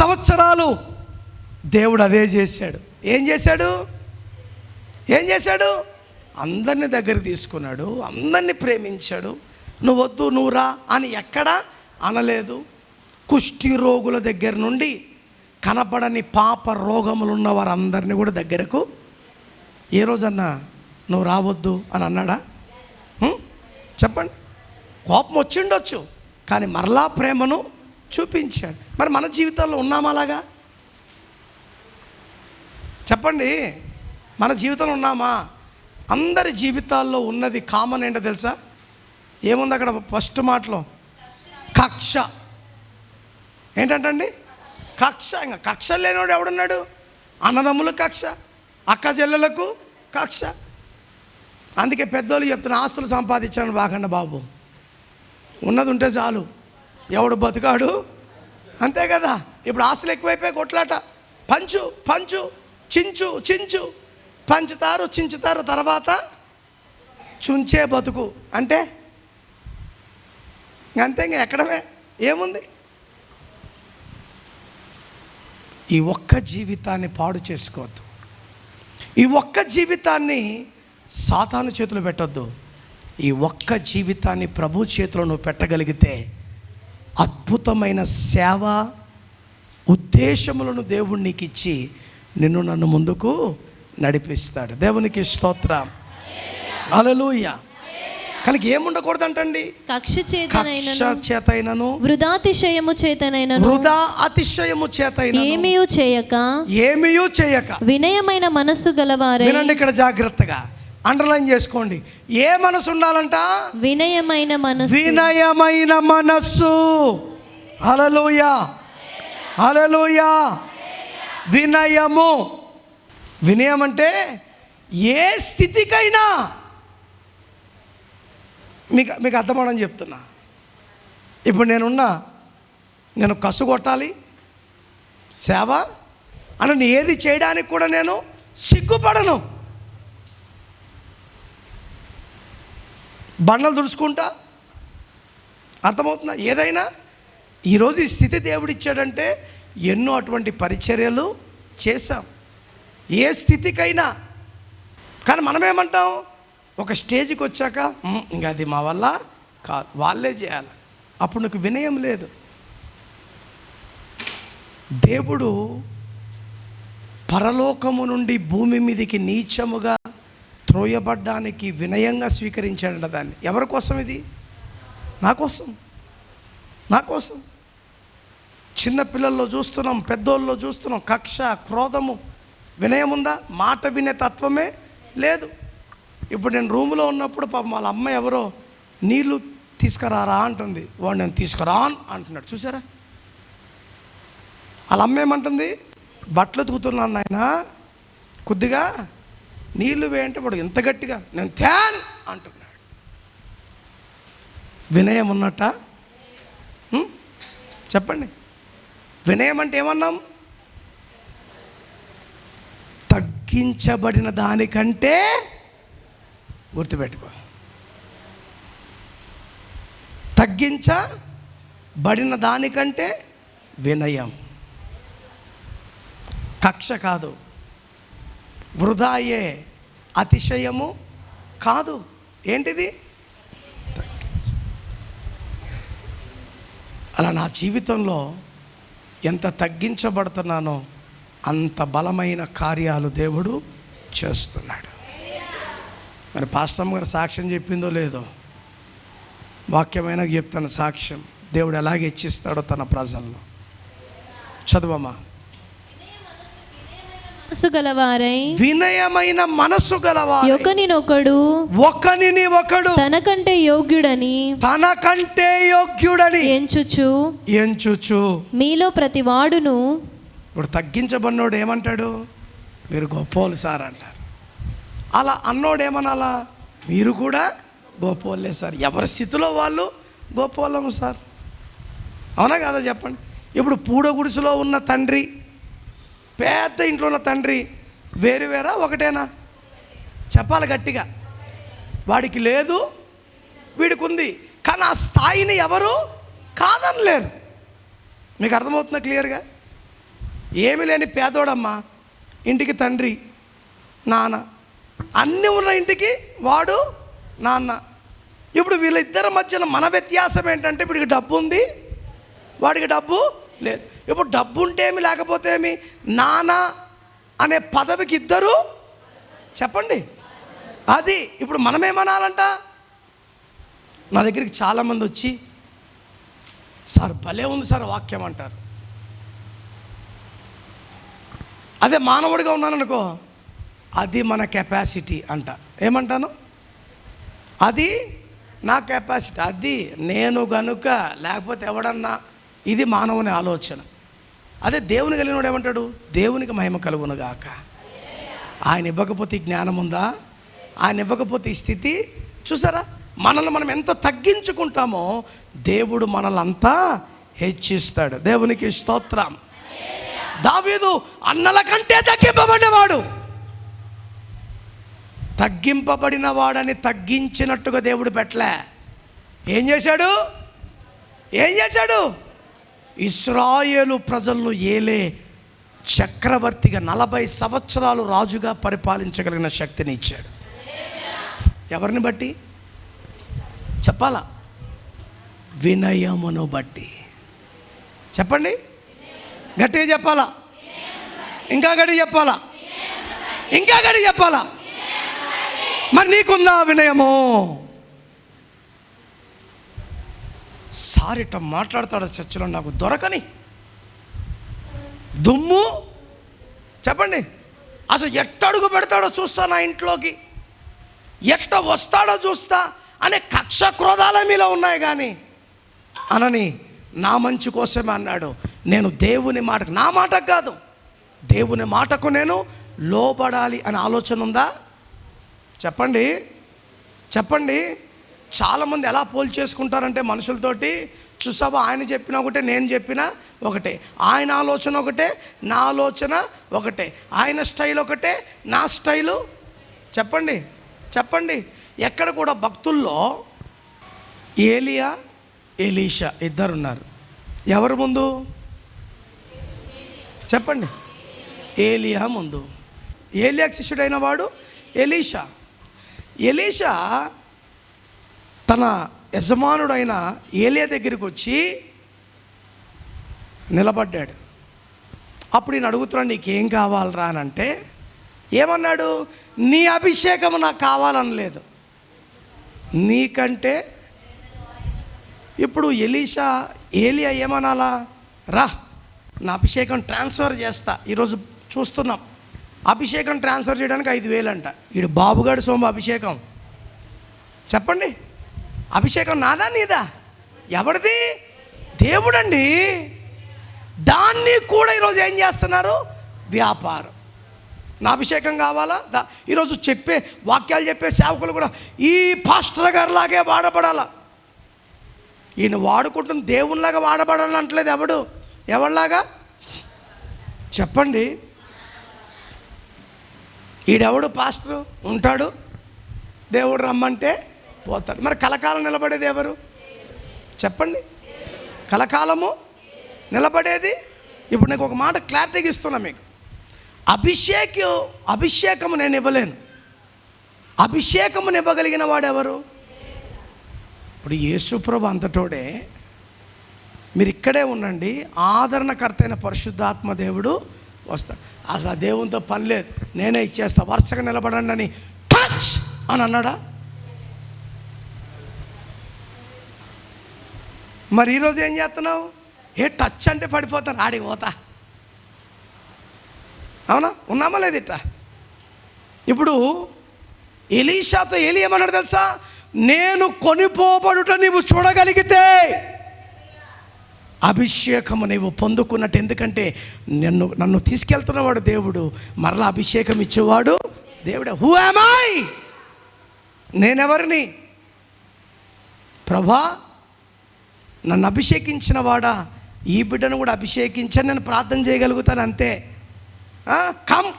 సంవత్సరాలు దేవుడు అదే చేశాడు. ఏం చేశాడు? ఏం చేశాడు? అందరిని దగ్గర తీసుకున్నాడు అందరిని ప్రేమించాడు. నువ్వు వద్దు నువ్వు రా అని ఎక్కడా అనలేదు. కుష్టి రోగుల దగ్గర నుండి కనపడని పాప రోగములు ఉన్న వారందరినీ కూడా దగ్గరకు ఏ రోజన్నా నువ్వు రావద్దు అని అన్నాడా? చెప్పండి. కోపం వచ్చిండొచ్చు కానీ మరలా ప్రేమను చూపించాడు. మరి మన జీవితాల్లో ఉన్నామా అలాగా? చెప్పండి. మన జీవితంలో ఉన్నామా? అందరి జీవితాల్లో ఉన్నది కామన్ ఏంటో తెలుసా? ఏముంది అక్కడ ఫస్ట్ మాటలో? కక్ష. ఏంటంటండి? కక్ష. ఇంకా కక్ష లేనివాడు ఎవడున్నాడు? అన్నదమ్ములకు కక్ష అక్క చెల్లెలకు కక్ష. అందుకే పెద్దోళ్ళు చెప్తున్న ఆస్తులు సంపాదించాను బాగండి బాబు. ఉన్నది ఉంటే చాలు. ఎవడు బతికాడు? అంతే కదా. ఇప్పుడు ఆస్తులు ఎక్కువైపోయి కొట్లాట. పంచు పంచు చించు చించు. పంచుతారు చించుతారు తర్వాత చుంచే బతుకు. అంటే అంతే ఇంక ఎక్కడమే? ఏముంది? ఈ ఒక్క జీవితాన్ని పాడు చేసుకోవద్దు. ఈ ఒక్క జీవితాన్ని సాతాను చేతులు పెట్టొద్దు. ఈ ఒక్క జీవితాన్ని ప్రభు చేతిలో నువ్వు పెట్టగలిగితే అద్భుతమైన సేవ ఉద్దేశములను దేవుడు నీకు ఇచ్చి నిన్ను నన్ను ముందుకు నడిపిస్తాడు. దేవునికి స్తోత్రం. అలలుయ కనుక ఏముండకూడదంటండి కక్ష కక్ష చేతైనను వృధాతిశయము చేతనైనను వృధా అతిశయము చేతైన ఏమీయూ చేయక ఏమీయూ చేయక. వినయమైన మనస్సు గలవారై వినండి ఇక్కడ జాగ్రత్తగా. అండర్లైన్ చేసుకోండి. ఏ మనసు ఉండాలంట? వినయమైన మనస్సు. వినయమైన మనస్సు. హలలుయ హలలుయ వినయము. వినయం అంటే ఏ స్థితికైనా. మీకు మీకు అర్థమవడం చెప్తున్నా. ఇప్పుడు నేనున్నా. నేను కసు కొట్టాలి సేవ. అని నేను ఏది చేయడానికి కూడా నేను సిగ్గుపడను. బండలు తుడుచుకుంటా? అర్థమవుతుందా? ఏదైనా? ఈరోజు ఈ స్థితి దేవుడిచ్చాడంటే ఎన్నో అటువంటి పరిచర్యలు చేశాం. ఏ స్థితికైనా. కానీ మనమేమంటాం? ఒక స్టేజ్కి వచ్చాక ఇంకా అది మా వల్ల కాదు వాళ్ళే చేయాలి. అప్పుడు నీకు వినయం లేదు. దేవుడు పరలోకము నుండి భూమి మీదకి నీచముగా త్రోయబడ్డానికి వినయంగా స్వీకరించాడంట దాన్ని. ఎవరి కోసం ఇది? నా కోసం. నా కోసం. చిన్న పిల్లల్లో చూస్తున్నాం పెద్దోళ్ళలో చూస్తున్నాం. కక్ష క్రోధము వినయం ఉందా? మాట వినే తత్వమే లేదు. ఇప్పుడు నేను రూములో ఉన్నప్పుడు పాపం వాళ్ళ అమ్మ ఎవరో నీళ్ళు తీసుకురారా అంటుంది. వాడు నేను తీసుకురా అంటున్నాడు. చూసారా వాళ్ళ అమ్మ ఏమంటుంది? బట్టలు ఉతుకుతున్నాను నాయన. కొద్దిగా నీళ్ళు వేయంటే వాడు ఇంత గట్టిగా నేను తేను అంటున్నాడు. వినయం ఉన్నట్ట? చెప్పండి. వినయం అంటే ఏమన్నాం? తగ్గించబడిన దానికంటే గుర్తుపెట్టుకో. తగ్గించబడిన దానికంటే వినయం. కక్ష కాదు. వృధాయే అతిశయము కాదు. ఏంటిది? అలా నా జీవితంలో ఎంత తగ్గించబడుతున్నానో అంత బలమైన కార్యాలు దేవుడు చేస్తున్నాడు. మరి పాస్టమ్ గారు సాక్ష్యం చెప్పిందో లేదో? వాక్యమైన చెప్తాను సాక్ష్యం. దేవుడు ఎలాగ ఇచ్చిస్తాడో తన ప్రజల్లో. చదువమ్మా. మనస్సు గలవారై వినయమైన మనసు గలవారు. ఒకనినొకడు ఒకనిని ఒకడు. తనకంటే యోగ్యుడని తనకంటే యోగ్యుడని. ఎంచుచు. ఎంచుచు. మీలో ప్రతి వాడును ఇప్పుడు తగ్గించబడినోడు ఏమంటాడు? మీరు గొప్పోలు సార్ అంటారు. అలా అన్నోడు ఏమనాలా మీరు కూడా గొప్పోళ్ళే సార్. ఎవరి స్థితిలో వాళ్ళు గొప్పోళ్ళము సార్? అవునా కాదా చెప్పండి? ఇప్పుడు పూడ గుడిసెలో ఉన్న తండ్రి పెద్ద ఇంట్లో ఉన్న తండ్రి వేరు వేరా ఒకటేనా? చెప్పాలి గట్టిగా. వాడికి లేదు వీడికి ఉంది కానీ ఆ స్థాయిని ఎవరు కాదనలేరు. మీకు అర్థమవుతుందా క్లియర్గా? ఏమి లేని పేదోడమ్మా ఇంటికి తండ్రి నాన్న. అన్నీ ఉన్న ఇంటికి వాడు నాన్న. ఇప్పుడు వీళ్ళిద్దరి మధ్యన మన వ్యత్యాసం ఏంటంటే వీడికి డబ్బు ఉంది వాడికి డబ్బు లేదు. ఇప్పుడు డబ్బు ఉంటే ఏమి లేకపోతే ఏమి? నాన్న అనే పదవికి ఇద్దరు? చెప్పండి. అది ఇప్పుడు మనమేమనాలంట? నా దగ్గరికి చాలామంది వచ్చి సార్ భలే ఉంది సార్ వాక్యం అంటారు. అదే మానవుడిగా ఉన్నాననుకో అది మన కెపాసిటీ అంట. ఏమంటాను? అది నా కెపాసిటీ. అది నేను గనుక లేకపోతే ఎవడన్నా ఇది మానవుని ఆలోచన. అదే దేవుని కలిగినోడు ఏమంటాడు? దేవునికి మహిమ కలుగునుగాక ఆయన ఇవ్వకపోతే జ్ఞానం ఉందా? ఆయన ఇవ్వకపోతే ఈ స్థితి? చూసారా? మనల్ని మనం ఎంత తగ్గించుకుంటామో దేవుడు మనల్ని అంతా హెచ్చిస్తాడు. దేవునికి స్తోత్రం. దావీదు అన్నల కంటే తగ్గింపబడినవాడు. తగ్గింపబడిన వాడని తగ్గించినట్టుగా దేవుడు పెట్టలే. ఏం చేశాడు? ఏం చేశాడు? ఇస్రాయేలు ప్రజలను ఏలే చక్రవర్తిగా నలభై సంవత్సరాలు రాజుగా పరిపాలించగలిగిన శక్తిని ఇచ్చాడు. ఎవరిని బట్టి? చెప్పాలా? వినయమును బట్టి. చెప్పండి. గట్టిగా చెప్పాలా? ఇంకా గడి చెప్పాలా? ఇంకా గడి చెప్పాలా? మరి నీకుందా వినయము? సారిట మాట్లాడతాడు చర్చలో? నాకు దొరకని. దుమ్ము? చెప్పండి. అసలు ఎట్టడుగు పెడతాడో చూస్తా నా ఇంట్లోకి. ఎట్ట వస్తాడో చూస్తా. అనే కక్ష క్రోధాల మీలో ఉన్నాయి కానీ. అనని నా మంచి కోసమే అన్నాడు. నేను దేవుని మాటకు నా మాటకు కాదు. దేవుని మాటకు నేను లోబడాలి అనే ఆలోచన ఉందా? చెప్పండి. చెప్పండి. చాలామంది ఎలా పోల్ చేసుకుంటారంటే మనుషులతోటి చూసావా ఆయన చెప్పిన ఒకటే నేను చెప్పిన ఒకటే. ఆయన ఆలోచన ఒకటే నా ఆలోచన ఒకటే. ఆయన స్టైల్ ఒకటే నా స్టైలు చెప్పండి చెప్పండి. ఎక్కడ కూడా భక్తుల్లో ఏలియా ఎలీషా ఇద్దరు ఉన్నారు ఎవరు ముందు? చెప్పండి. ఏలియా ముందు. ఏలియాకి శిష్యుడైన వాడు? ఎలీషా. ఎలీషా తన యజమానుడైన ఏలియా దగ్గరికి వచ్చి నిలబడ్డాడు. అప్పుడు నేను అడుగుతున్నాడు నీకేం కావాలరా? అని అంటే ఏమన్నాడు? నీ అభిషేకం నాకు కావాలనలేదు నీకంటే ఇప్పుడు ఎలీషా ఏలియా ఏమనాలా? రా నా అభిషేకం ట్రాన్స్ఫర్ చేస్తా. ఈరోజు చూస్తున్నాం. అభిషేకం ట్రాన్స్ఫర్ చేయడానికి ఐదు వేలు అంట ఈడు బాబుగాడు సోమ అభిషేకం. చెప్పండి. అభిషేకం నాదా నీదా? ఎవరిది? దేవుడండి. దాన్ని కూడా ఈరోజు ఏం చేస్తున్నారు? వ్యాపారం. నా అభిషేకం కావాలా? దా ఈరోజు చెప్పే వాక్యాలు చెప్పే సేవకులు కూడా ఈ పాస్టర్ గారిలాగే వాడబడాలా? ఈయన వాడుకుంటున్న దేవునిలాగా వాడబడాలంటలేదు ఎవడు? ఎవరిలాగా చెప్పండి. ఈడెవడు పాస్టర్? ఉంటాడు? దేవుడు రమ్మంటే? పోతాడు. మరి కలకాలం నిలబడేది ఎవరు? చెప్పండి. కలకాలము నిలబడేది? ఇప్పుడు నీకు ఒక మాట క్లారిటీగా ఇస్తున్నా మీకు. అభిషేకం అభిషేకము నేను ఇవ్వలేను. అభిషేకమును ఇవ్వగలిగిన వాడెవరు ఇప్పుడు యేసుప్రభు అంతటోడే మీరు ఇక్కడే ఉండండి. ఆదరణకర్త అయిన పరిశుద్ధాత్మ దేవుడు వస్తాడు. అసలు ఆ దేవునితో పని లేదు. నేనే ఇచ్చేస్తా. వరుసగా నిలబడండి అని టచ్ అని అన్నాడా? మరి ఈరోజు ఏం చేస్తున్నావు? ఏ టచ్ అంటే పడిపోతాను. ఆడికి పోతా. అవునా? ఉన్నామా లేదిట ఇప్పుడు ఎలీషాతో ఎలి ఏమన్నాడు తెలుసా? నేను కొనిపోబడుట నీవు చూడగలిగితే అభిషేకము నీవు పొందుకున్నట్టు. ఎందుకంటే నన్ను నన్ను తీసుకెళ్తున్నవాడు దేవుడు మరలా అభిషేకం ఇచ్చేవాడు దేవుడే. హూ ఐ నేనెవరిని? ప్రభా నన్ను అభిషేకించిన వాడా? ఈ బిడ్డను కూడా అభిషేకించని నేను ప్రార్థన చేయగలుగుతాను అంతే. Come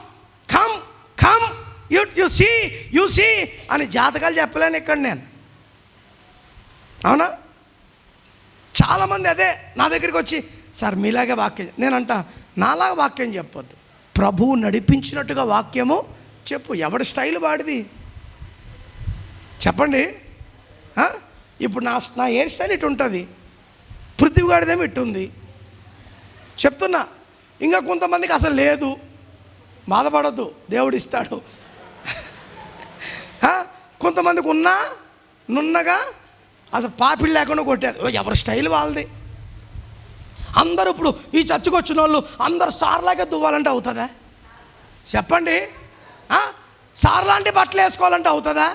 come come. You you see you see అని జాతకాలు చెప్పలేను ఇక్కడ నేను. అవునా? చాలామంది అదే నా దగ్గరికి వచ్చి సార్ మీలాగే వాక్యం నేనంట నాలాగా వాక్యం చెప్పొద్దు. ప్రభువు నడిపించినట్టుగా వాక్యము చెప్పు. ఎవడి స్టైల్ వాడిది? చెప్పండి. ఇప్పుడు నా నా హెయిర్ స్టైల్ ఇటు ఉంటుంది? పృథ్వీగాడిదేమో ఇటు చెప్తున్నా ఇంకా కొంతమందికి అసలు లేదు. బాధపడద్దు దేవుడు ఇస్తాడు కొంతమందికి ఉన్నా నున్నగా అసలు పాపిడి లేకుండా కొట్టేది. ఓ, ఎవరి స్టైల్ వాళ్ళది? అందరూ ఇప్పుడు ఈ చర్చకు వచ్చిన వాళ్ళు అందరూ సార్లాగే దువ్వాలంటే అవుతుందా? చెప్పండి. సార్లాంటి బట్టలు వేసుకోవాలంటే అవుతుందా?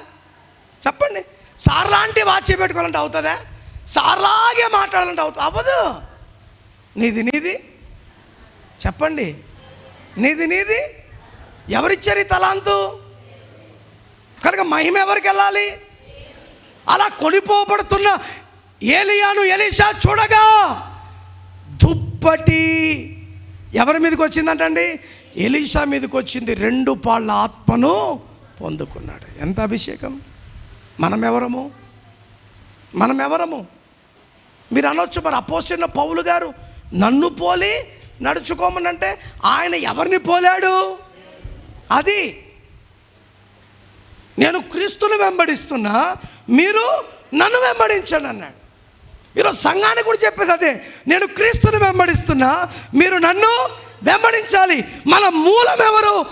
చెప్పండి. సార్లాంటి వాచ్ పెట్టుకోవాలంటే అవుతుందా? సార్లాగే మాట్లాడాలంటే అవుతుంది అవ్వదు. నీది నీది. చెప్పండి. నీది నీది. ఎవరిచ్చారు ఈ తలాంతు? కనుక మహిమ ఎవరికి వెళ్ళాలి? అలా కొనిపోబడుతున్న ఏలియాను ఎలీషా చూడగా దుప్పటి ఎవరి మీదకి వచ్చిందంటండి? ఎలీషా మీదకి వచ్చింది రెండు పాళ్ళ ఆత్మను పొందుకున్నాడు. ఎంత అభిషేకం? మనమెవరము? మనమెవరము? మీరు అనొచ్చు మరి అపోసిన పౌలు గారు నన్ను పోలి నడుచుకోమనంటే ఆయన ఎవరిని పోలాడు? అది నేను క్రీస్తుని వెంబడిస్తున్నా మీరు నన్ను వెంబడించండి అన్నాడు. ఈరోజు సంఘానికి కూడా చెప్పేది అదే నేను క్రీస్తుని వెంబడిస్తున్నా మీరు నన్ను వెంబడించాలి. మన మూలం ఎవరు?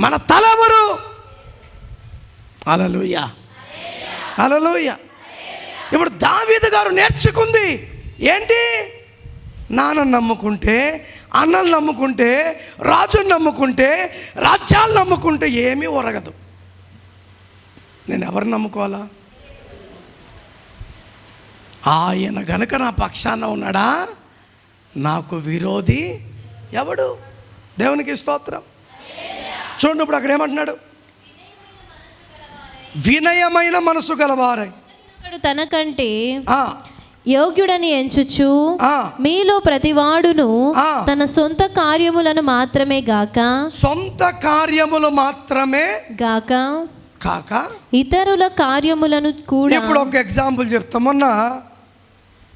మన తల ఎవరు? అలలుయ అలలుయ ఇప్పుడు దావీదు గారు నేర్చుకుంది. ఏంటి? నాన్నను నమ్ముకుంటే అన్నలు నమ్ముకుంటే రాజుని నమ్ముకుంటే రాజ్యాలు నమ్ముకుంటే ఏమీ ఒరగదు. నేను ఎవరిని నమ్ముకోవాలా? ఆయన గనుక నా పక్షాన ఉన్నాడా? నాకు విరోధి ఎవడు? దేవునికి స్తోత్రం. చూడండి ఇప్పుడు అక్కడ ఏమంటున్నాడు? వినయమైన మనసు గలవారై. తనకంటే ఆ, యోగ్యుడని ఎంచుచు. మీలో ప్రతివాడును. తన సొంత కార్యములను మాత్రమే గాక సొంత కార్యములు మాత్రమే గాక కాక ఇతరుల కార్యములను కూడా ఇప్పుడు ఒక ఎగ్జాంపుల్ చెప్తా. మొన్న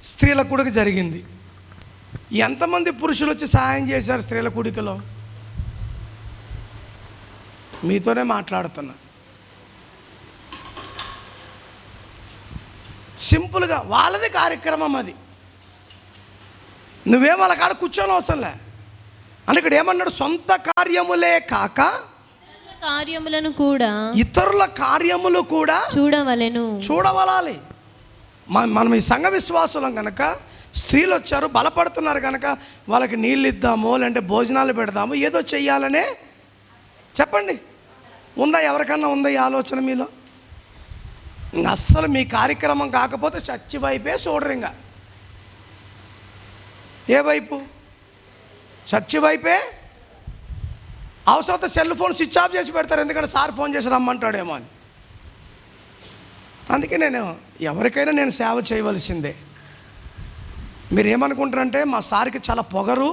స్త్రీల కూడిక జరిగింది. ఎంతమంది పురుషులు వచ్చి సహాయం చేశారు స్త్రీల కూడికలో? మీతోనే మాట్లాడుతున్నా. సింపుల్గా వాళ్ళది కార్యక్రమం అది. నువ్వేం వాళ్ళ కాడ కూర్చొని అవసరంలే అని ఇక్కడ ఏమన్నాడు? సొంత కార్యములే కాక కార్యములను కూడా ఇతరుల కార్యములు కూడా చూడవలెను. చూడవలాలి. మన మనం ఈ సంఘ విశ్వాసులం కనుక స్త్రీలు వచ్చారు బలపడుతున్నారు కనుక వాళ్ళకి నీళ్ళు ఇద్దాము లేదంటే భోజనాలు పెడదాము ఏదో చెయ్యాలనే చెప్పండి. ఉందా ఎవరికన్నా ఉందా ఈ ఆలోచన మీలో? అస్సలు మీ కార్యక్రమం కాకపోతే చచ్చి వైపే చూడరు ఇంకా ఏ వైపు? చచ్చి వైపే అవసరమైతే సెల్ ఫోన్ స్విచ్ ఆఫ్ చేసి పెడతారు ఎందుకంటే సార్ ఫోన్ చేసి రమ్మంటాడేమో అని. అందుకే నేను ఎవరికైనా నేను సేవ చేయవలసిందే. మీరు ఏమనుకుంటారంటే మా సార్కి చాలా పొగరు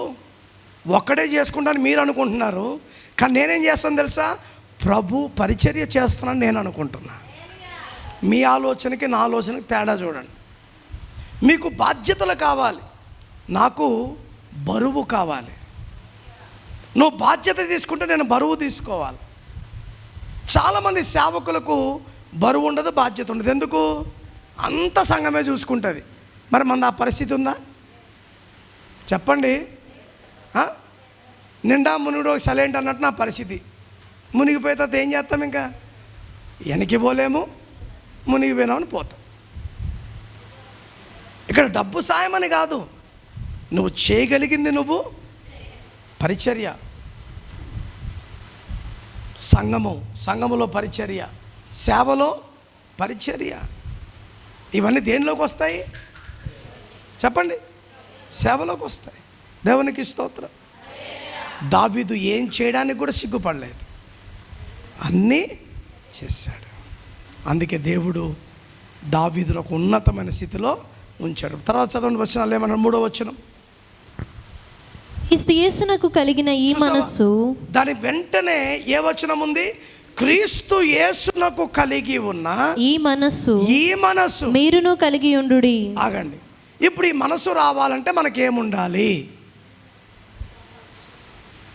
ఒక్కడే చేసుకుంటాను మీరు అనుకుంటున్నారు కానీ నేనేం చేస్తాను తెలుసా? ప్రభు పరిచర్య చేస్తున్నాను నేను అనుకుంటున్నాను మీ ఆలోచనకి నా ఆలోచనకి తేడా చూడండి. మీకు బాధ్యతలు కావాలి. నాకు బరువు కావాలి. నువ్వు బాధ్యత తీసుకుంటే నేను బరువు తీసుకోవాలి. చాలామంది సేవకులకు బరువు ఉండదు బాధ్యత ఉండదు. ఎందుకు? అంత సంఘమే చూసుకుంటుంది. మరి మన ఆ పరిస్థితి ఉందా? చెప్పండి. నిండా మునుడు సలైంట్ అన్నట్టు నా పరిస్థితి. మునిగిపోయితే తర్వాత ఏం చేస్తాం ఇంకా? వెనక్కి పోలేము. మునిగిపోయినామని పోతాం. ఇక్కడ డబ్బు సాయం అని కాదు. నువ్వు చేయగలిగింది నువ్వు పరిచర్య. సంగము సంగములో పరిచర్య. సేవలో పరిచర్య. ఇవన్నీ దేనిలోకి వస్తాయి? చెప్పండి. సేవలోకి వస్తాయి. దేవునికి స్తోత్రం. దావీదు ఏం చేయడానికి కూడా సిగ్గుపడలేదు. అన్నీ చేశాడు. అందుకే దేవుడు దావీదులో ఒక ఉన్నతమైన స్థితిలో ఉంచాడు. తర్వాత చదవండి వచ్చిన ఏమన్నా మూడో వచ్చిన క్రీస్తు యేసునకు కలిగిన ఈ మనస్సు దాని వెంటనే ఏ వచనం ఉంది? క్రీస్తు యేసునకు కలిగి ఉన్న ఈ మనస్సు ఈ మనసు మీరును కలిగి ఉండుడి. ఆగండి. ఇప్పుడు ఈ మనసు రావాలంటే మనకేముండాలి?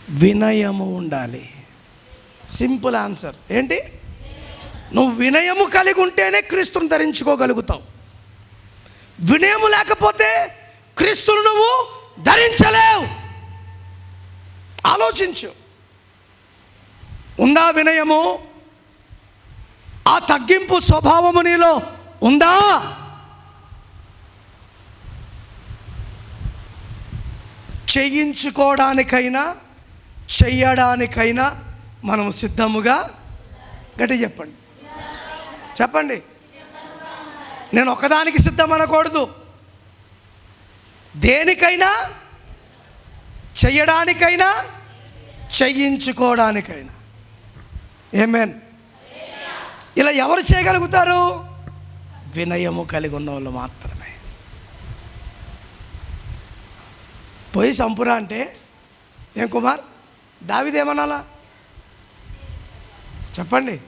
వినయము ఉండాలి. Simple answer. ఏంటి? నువ్వు వినయము కలిగి ఉంటేనే క్రీస్తును ధరించుకోగలుగుతావు. వినయము లేకపోతే క్రీస్తును నువ్వు ధరించలేవు. ఆలోచించు. ఉందా వినయము? ఆ తగ్గింపు స్వభావము నీలో ఉందా? చేయించుకోవడానికైనా చెయ్యడానికైనా మనం సిద్ధముగా? గట్టి చెప్పండి. చెప్పండి. నేను ఒకదానికి సిద్ధం అనకూడదు. దేనికైనా చెయ్యడానికైనా చెయ్యించుకోవడానికైనా ఏమేన్ ఇలా ఎవరు చేయగలుగుతారు? వినయము కలిగి ఉన్న వాళ్ళు మాత్రమే. పోయి సంపురా అంటే ఏం కుమార్? దావిదేమనాలా? చెప్పండి.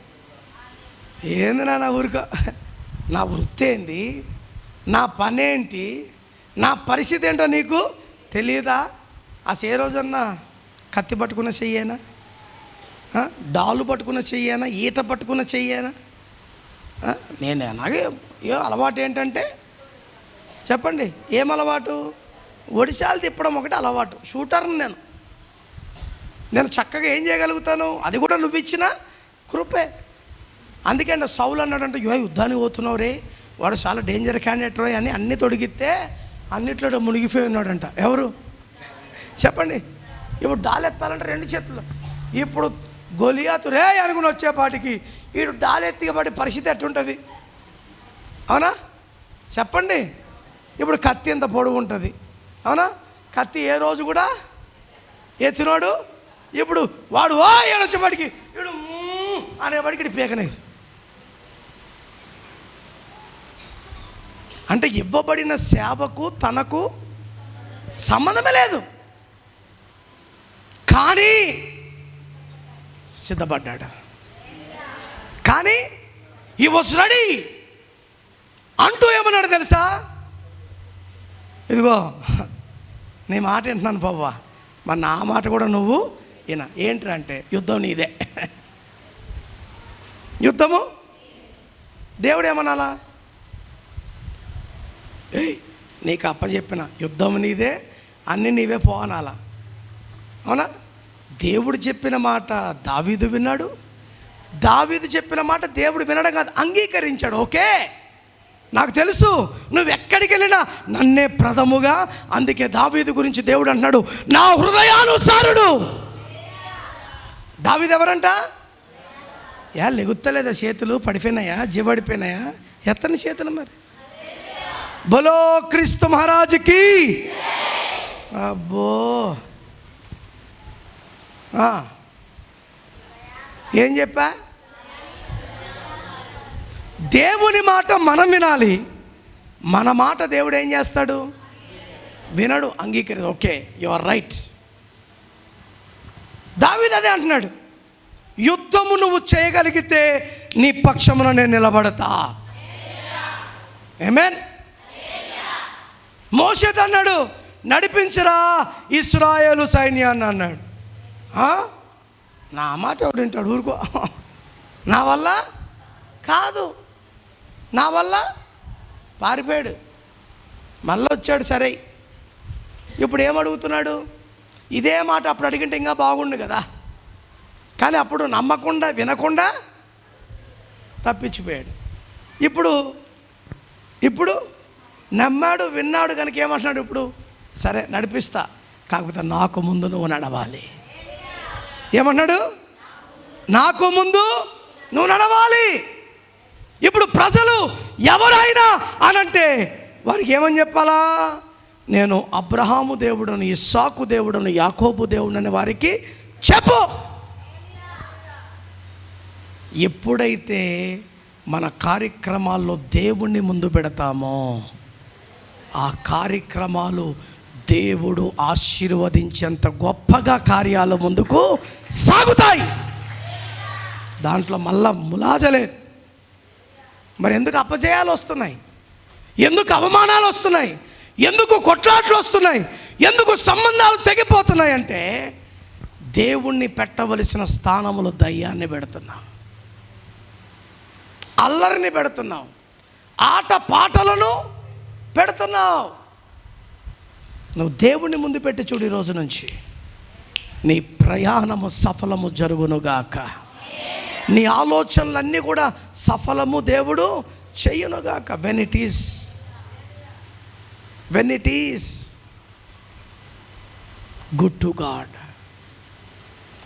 ఏంది నా నా ఊరికో? నా వృత్తి ఏంది? నా పని ఏంటి? నా పరిస్థితి ఏంటో నీకు తెలియదా అసలు ఏ రోజన్నా కత్తి పట్టుకున్న చెయ్యేనా? డాలు పట్టుకున్న చెయ్యేనా? ఈట పట్టుకున్న చెయ్యేనా? నేను అలాగే ఏ అలవాటు ఏంటంటే చెప్పండి ఏం అలవాటు? ఒడిశాలు తిప్పడం ఒకటి అలవాటు షూటర్ని నేను. నేను చక్కగా ఏం చేయగలుగుతాను? అది కూడా నువ్వు ఇచ్చిన కృపే. అందుకే అంటే సౌలు అన్నాడంటే యో యుద్ధానికి పోతున్నావు రే. వాడు చాలా డేంజర్ క్యాండిడేట్ రోయ్ అని అన్ని తొడిగితే అన్నిట్లో మునిగిపోయి ఉన్నాడంట. ఎవరు? చెప్పండి. ఇప్పుడు డాలెత్తాలంటే రెండు చేతులు. ఇప్పుడు గొలియాతు రే అనుకుని వచ్చేపాటికి వీడు డాలెత్తికబడి పరిస్థితి ఎట్టుంటుంది? అవునా? చెప్పండి. ఇప్పుడు కత్తి ఎంత పొడవు ఉంటుంది? అవునా? కత్తి ఏ రోజు కూడా ఎత్తినోడు? ఇప్పుడు వాడు ఓ ఏడొచ్చేపాటికి వీడు మ్మ్ పీకనేది ఇటు పీకనే అంటే ఇవ్వబడిన సేవకు తనకు సంబంధమే లేదు. కానీ సిద్ధపడ్డాడు. కానీ ఈ వాజ్ రెడీ. అంటూ ఏమన్నాడు తెలుసా? ఇదిగో నీ మాట వింటున్నాను బాబా మరి నా మాట కూడా నువ్వు ఈయన ఏంటి అంటే యుద్ధం నీదే. యుద్ధము? దేవుడు ఏమనాలా? నీకు అప్పచెప్పిన యుద్ధం నీదే అన్నీ నీవే పోనాలా? అవునా? దేవుడు చెప్పిన మాట దావీదు విన్నాడు. దావీదు చెప్పిన మాట దేవుడు వినడం కాదు అంగీకరించాడు ఓకే? నాకు తెలుసు నువ్వు ఎక్కడికి వెళ్ళినా నన్నే ప్రథముగా అందుకే దావీదు గురించి దేవుడు అంటున్నాడు నా హృదయానుసారుడు. దావీదు ఎవరంట? యా లెగుత్తలేదా చేతులు? పడిపోయినాయా? జీవడిపోయినాయా ఎత్తని చేతులు మరి. బలో క్రీస్తు మహారాజుకి. అబ్బో. ఏం చెప్పా? దేవుని మాట మనం వినాలి. మన మాట దేవుడు ఏం చేస్తాడు? వినడు అంగీకరి ఓకే యు ఆర్ రైట్. దావిది అదే అంటున్నాడు. యుద్ధము నువ్వు చేయగలిగితే నీ పక్షమున నేను నిలబడతా. ఏమేన్? మోషేద్ అన్నాడు నడిపించరా ఇస్రాయేలు సైన్యాన్ని అన్నాడు. నా మాట ఎవడు వింటాడు? ఊరుకో. నా వల్ల కాదు. నా వల్ల పారిపోయాడు. మళ్ళీ వచ్చాడు సరే. ఇప్పుడు ఏమడుగుతున్నాడు ఇదే మాట అప్పుడు అడిగింటే ఇంకా బాగుండు కదా. కానీ అప్పుడు నమ్మకుండా వినకుండా తప్పించిపోయాడు. ఇప్పుడు ఇప్పుడు నమ్మాడు విన్నాడు కనుక ఏమంటున్నాడు ఇప్పుడు? సరే నడిపిస్తా. కాకపోతే నాకు ముందు నువ్వు నడవాలి. ఏమన్నాడు నాకు ముందు నువ్వు నడవాలి. ఇప్పుడు ప్రజలు ఎవరైనా అనంటే వారికి ఏమని చెప్పాలా? నేను అబ్రహాము దేవుడును ఇస్సాకు దేవుడును యాకోబు దేవుడని వారికి చెప్పు. ఎప్పుడైతే మన కార్యక్రమాల్లో దేవుణ్ణి ముందు పెడతామో ఆ కార్యక్రమాలు దేవుడు ఆశీర్వదించేంత గొప్పగా కార్యాలు ముందుకు సాగుతాయి. దాంట్లో మళ్ళా ములాజలేదు మరి ఎందుకు అపజయాలు వస్తున్నాయి? ఎందుకు అవమానాలు వస్తున్నాయి? ఎందుకు కొట్లాట్లు వస్తున్నాయి? ఎందుకు సంబంధాలు తెగిపోతున్నాయి అంటే దేవుణ్ణి పెట్టవలసిన స్థానములు దయ్యాన్ని పెడుతున్నాం. అల్లరిని పెడుతున్నాం. ఆట పాటలను పెడుతున్నావు. నువ్వు దేవుని ముందు పెట్టి చూడు ఈ రోజు నుంచి. నీ ప్రయాణము సఫలము జరుగునుగాక. నీ ఆలోచనలన్నీ కూడా సఫలము దేవుడు చెయ్యునుగాక when it is when it is good to God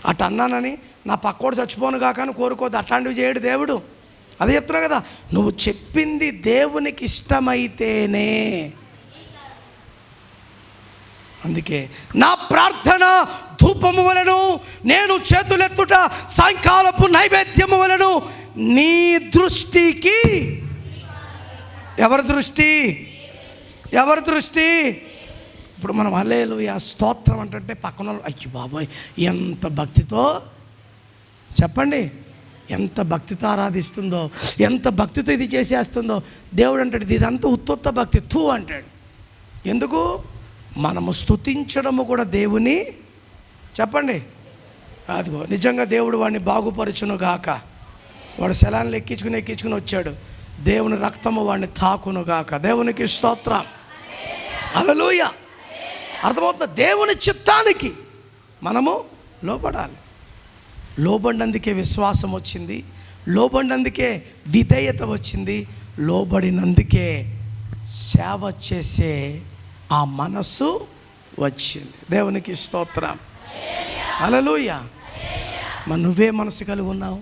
అటు అన్నానని నా పక్కోడు చచ్చిపోను కాక అని కోరుకోదు అట్లాంటివి చేయడు దేవుడు. అదే చెప్తున్నా కదా నువ్వు చెప్పింది దేవునికి ఇష్టమైతేనే. అందుకే నా ప్రార్థన ధూపము వలను నేను చేతులెత్తుట సాయంకాలపు నైవేద్యము వలను నీ దృష్టికి ఎవరి దృష్టి? ఎవరి దృష్టి? ఇప్పుడు మనం అల్లేలు ఆ స్తోత్రం అంటే పక్కన వాళ్ళు, అయ్యో బాబాయ్ ఎంత భక్తితో చెప్పండి. ఎంత భక్తితో ఆరాధిస్తుందో ఎంత భక్తితో ఇది చేసేస్తుందో. దేవుడు అంటాడు ఇదంతా ఉత్తొత్త భక్తి తూ అంటాడు. ఎందుకు? మనము స్తుతించడము కూడా దేవుని చెప్పండి. అదిగో నిజంగా దేవుడు వాడిని బాగుపరచును గాక వాడు శలాన్ని ఎక్కించుకుని ఎక్కించుకుని వచ్చాడు. దేవుని రక్తము వాడిని తాకును గాక దేవునికి స్తోత్రం. అలలోయ అర్థమవుతుంది? దేవుని చిత్తానికి మనము లోపడాలి లోబడినందుకే విశ్వాసం వచ్చింది లోబడినందుకే విధేయత వచ్చింది లోబడినందుకే సేవ చేసే ఆ మనస్సు వచ్చింది. దేవునికి స్తోత్రం. అలలోయ మరి నువ్వే మనసు కలిగి ఉన్నావు.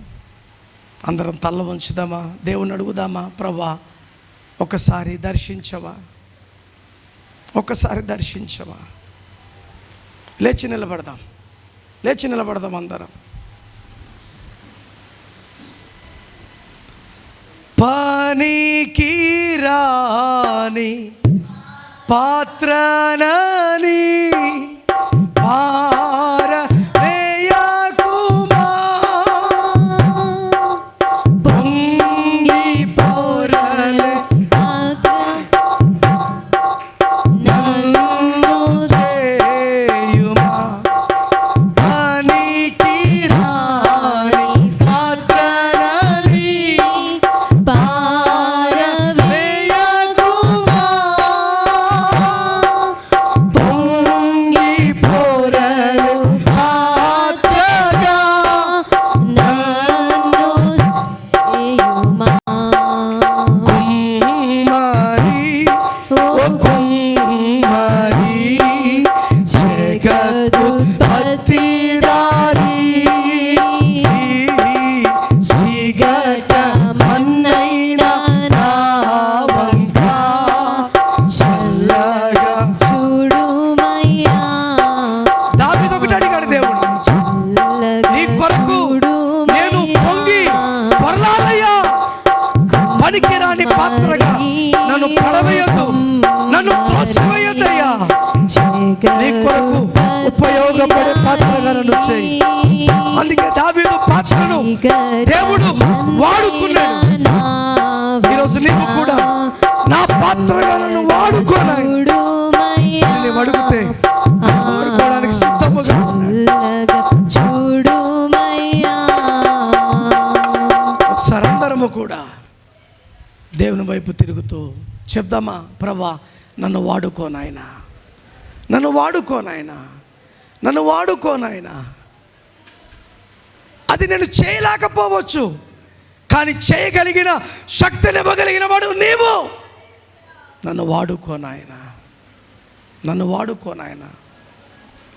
అందరం తల్ల ఉంచుదామా దేవుని అడుగుదామా? ప్రభా ఒకసారి దర్శించవా? ఒకసారి దర్శించవా? లేచి నిలబడదాం. లేచి నిలబడదాం అందరం. పనికి రాని పాత్రనని దేవుని వైపు తిరుగుతూ చెప్దామా? ప్రభా నన్ను వాడుకోనాయనా నన్ను వాడుకోనాయనా నన్ను వాడుకోనాయనా అది నేను చేయలేకపోవచ్చు. కానీ చేయగలిగిన శక్తినివ్వగలిగిన వాడు నీవు. నన్ను వాడుకోనాయనా నన్ను వాడుకోనాయనా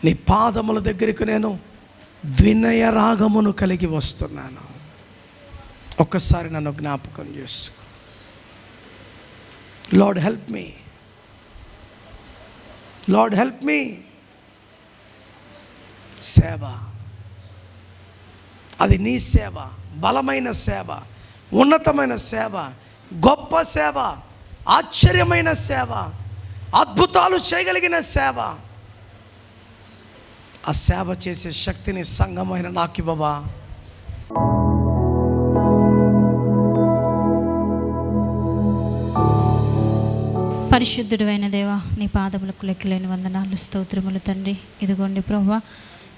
నీ పాదముల దగ్గరికి నేను వినయ రాగమును కలిగి వస్తున్నాను. ఒక్కసారి నన్ను జ్ఞాపకం చేసుకో. Lord help me Lord help me సేవ. అది నీ సేవ. బలమైన సేవ. ఉన్నతమైన సేవ. గొప్ప సేవ. ఆశ్చర్యమైన సేవ. అద్భుతాలు చేయగలిగిన సేవ. ఆ సేవ చేసే శక్తిని సంఘమైన నాకు పరిశుద్ధుడు అయిన దేవ నీ పాదములకు లెక్కలేని వందనాలు స్తోత్రములు తండ్రి. ఇదిగోండి ప్రభా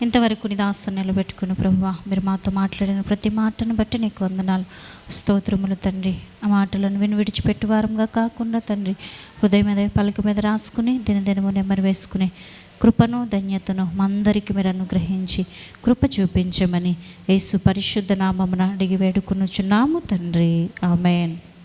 ఇంతవరకు నీ దాసు నిలబెట్టుకుని ప్రభువ మీరు మాతో మాట్లాడిన ప్రతి మాటను బట్టి నీకు వందనాలు స్తోత్రములు తండ్రి. ఆ మాటలను విని విడిచిపెట్టు వారంగా కాకుండా తండ్రి హృదయం మీద పలక మీద రాసుకుని దినదినము నెమ్మరి వేసుకుని కృపను ధన్యతను మందరికి మీరు అనుగ్రహించి కృప చూపించమని యేసు పరిశుద్ధ నామమున అడిగి వేడుకునుచున్నాము తండ్రి. ఆమెన్.